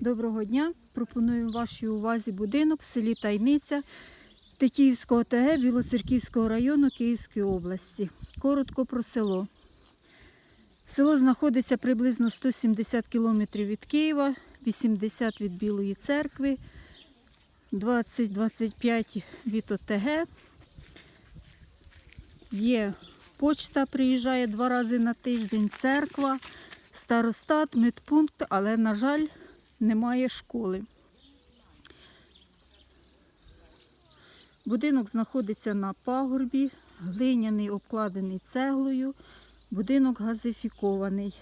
Доброго дня! Пропоную вашій увазі будинок в селі Тайниця Тетіївського ТГ Білоцерківського району Київської області. Коротко про село. Село знаходиться приблизно 170 кілометрів від Києва, 80 від Білої церкви, 20-25 від ОТГ. Є почта, приїжджає два рази на тиждень, церква, старостат, медпункт, але, на жаль, немає школи. Будинок знаходиться на пагорбі, глиняний, обкладений цеглою, будинок газифікований.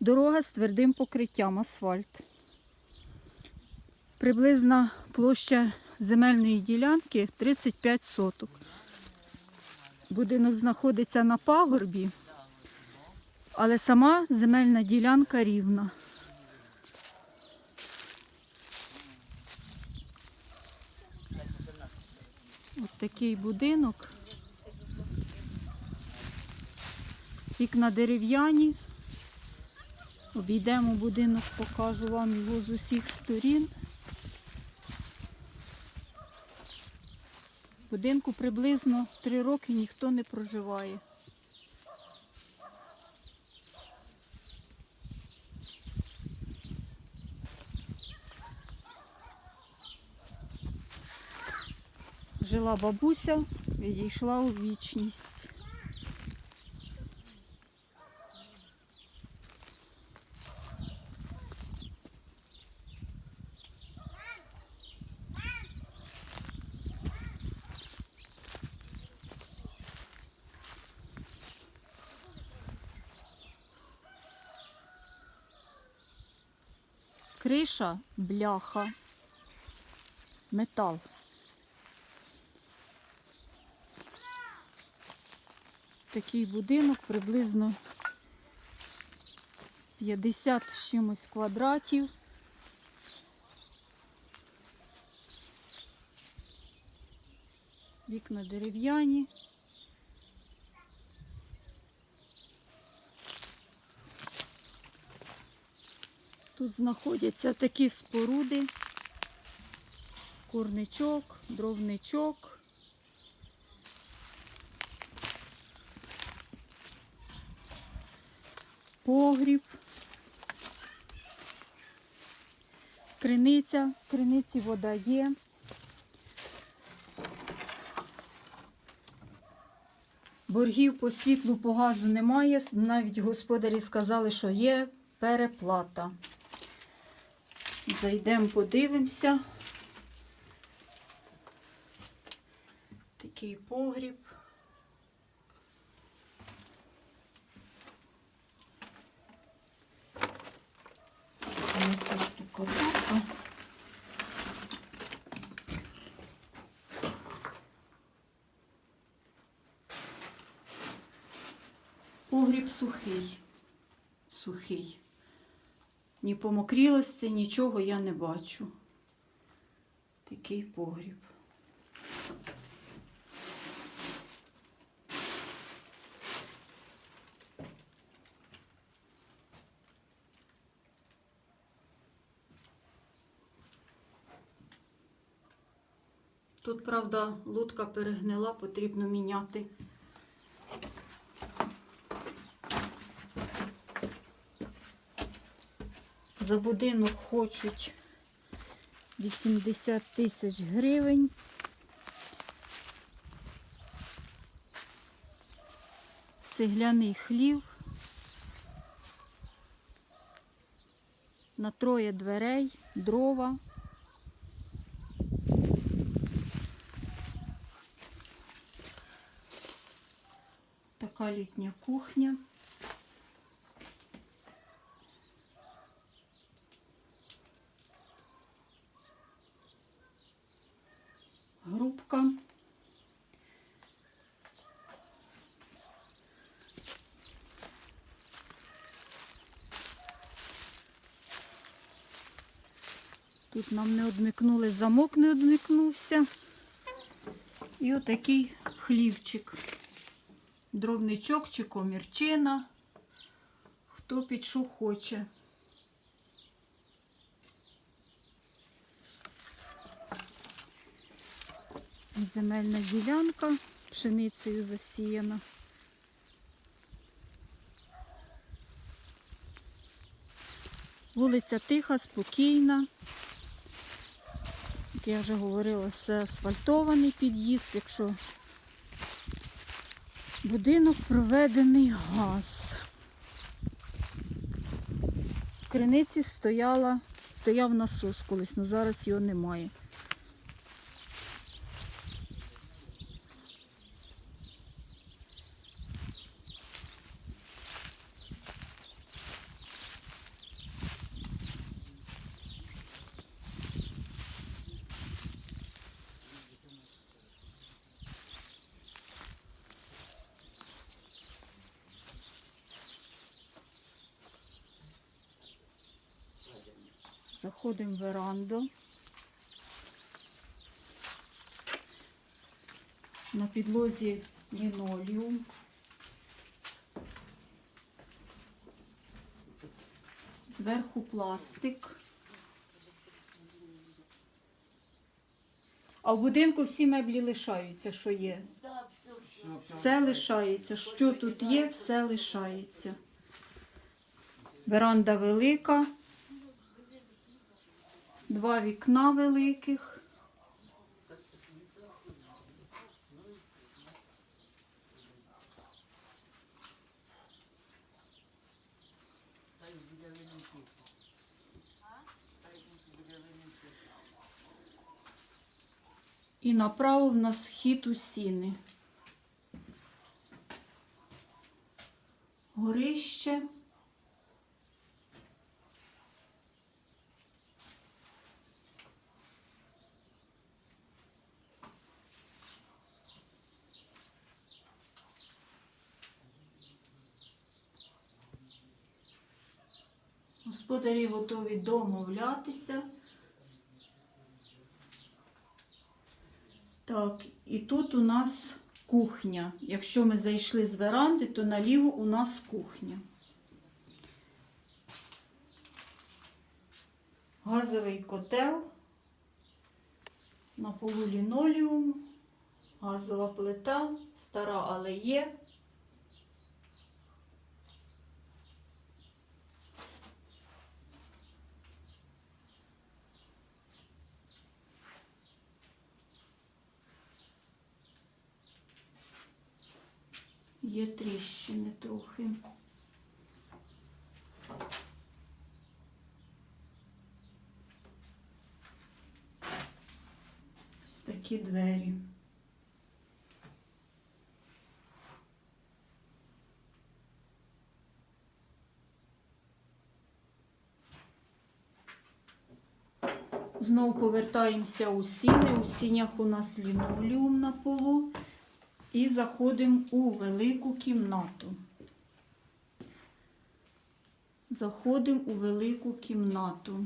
Дорога з твердим покриттям асфальт. Приблизна площа земельної ділянки 35 соток. Будинок знаходиться на пагорбі, але сама земельна ділянка рівна. Ось такий будинок. Вікна дерев'яні. Обійдемо будинок, покажу вам його з усіх сторін. Будинку приблизно 3 роки ніхто не проживає. Жила бабуся, відійшла у вічність. Криша, бляха, метал. Такий будинок приблизно 50 з чимось квадратів. Вікна дерев'яні. Тут знаходяться такі споруди, курничок, дровничок. Погріб, криниця, в криниці вода є. Боргів по світлу, по газу немає. Навіть господарі сказали, що є переплата. Зайдемо, подивимося. Такий погріб. Це. Погріб сухий. Сухий. Ні помокрілості, нічого я не бачу. Такий погріб. Тут, правда, лодка перегнила, потрібно міняти. За будинок хочуть 80 тисяч гривень. Цегляний хлів. На троє дверей, дрова. Така літня кухня. грубка. Тут нам не одмикнули, замок не одмикнувся. І отакий хлівчик дровничок чи комірчина, хто під що хоче. Земельна ділянка пшеницею засіяна. Вулиця тиха, спокійна. Як я вже говорила, це асфальтований під'їзд, якщо будинок проведений газ. В криниці стояла, стояв насос колись, але зараз його немає. Заходимо в веранду. На підлозі лінолеум. Зверху пластик. А в будинку всі меблі лишаються, що є. Все лишається. Що тут є, все лишається. Веранда велика. Два вікна великих. І направо в нас вхід у сіни. Горище. Господарі готові домовлятися. Так, і тут у нас кухня. Якщо ми зайшли з веранди, то наліво у нас кухня. Газовий котел. На полу лінолеум, газова плита, стара, але є. Є тріщини трохи. Ось такі двері. Знову повертаємося у сіни. У сінях у нас лінолеум на полу. І заходимо у велику кімнату. Заходимо у велику кімнату.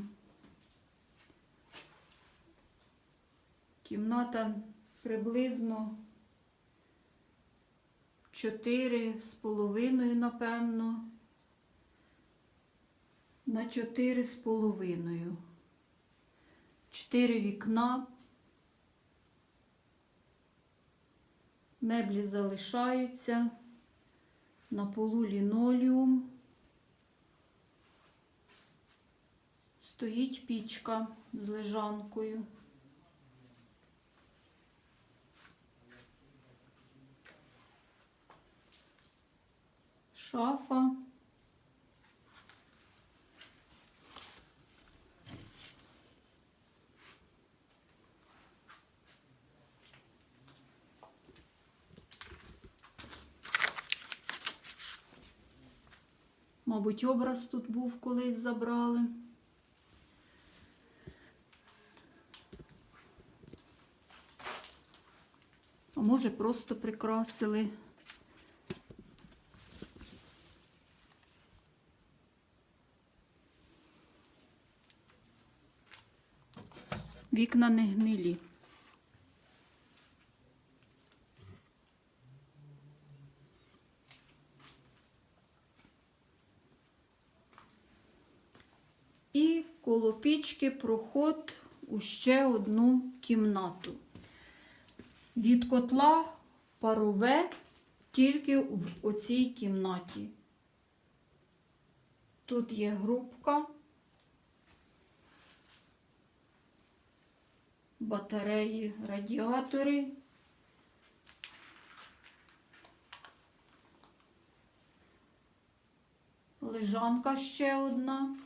Кімната приблизно 4 з половиною, напевно, на 4 з половиною. 4 вікна. Меблі залишаються. На полу лінолеум. Стоїть пічка з лежанкою. Шафа. Мабуть, образ тут був колись забрали. А може, просто прикрасили. Вікна не гнилі. І коло пічки проход у ще одну кімнату. Від котла парове тільки в оцій кімнаті. Тут є грубка, батареї, радіатори. Лежанка ще одна.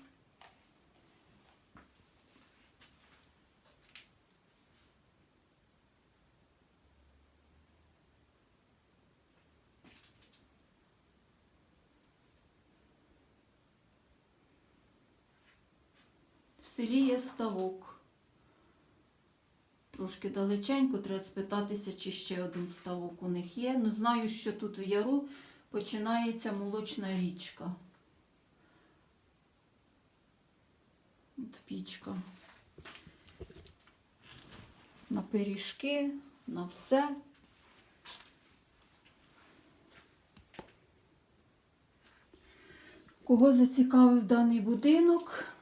Селі є ставок. Трошки далеченько, треба спитатися, чи ще один ставок у них є. Ну, знаю, що тут в яру починається молочна річка. От пічка. На пиріжки, на все. Кого зацікавив даний будинок?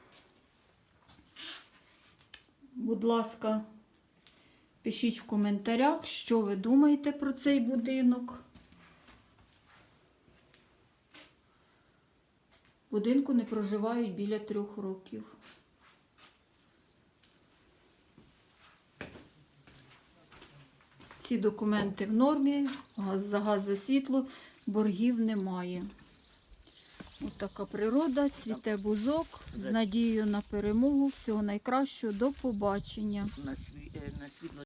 Будь ласка, пишіть в коментарях, що ви думаєте про цей будинок. Будинку не проживають біля трьох років. Всі документи в нормі, газ за газ за світло, боргів немає. Ось така природа, цвіте бузок з надією на перемогу. Всього найкращого, до побачення.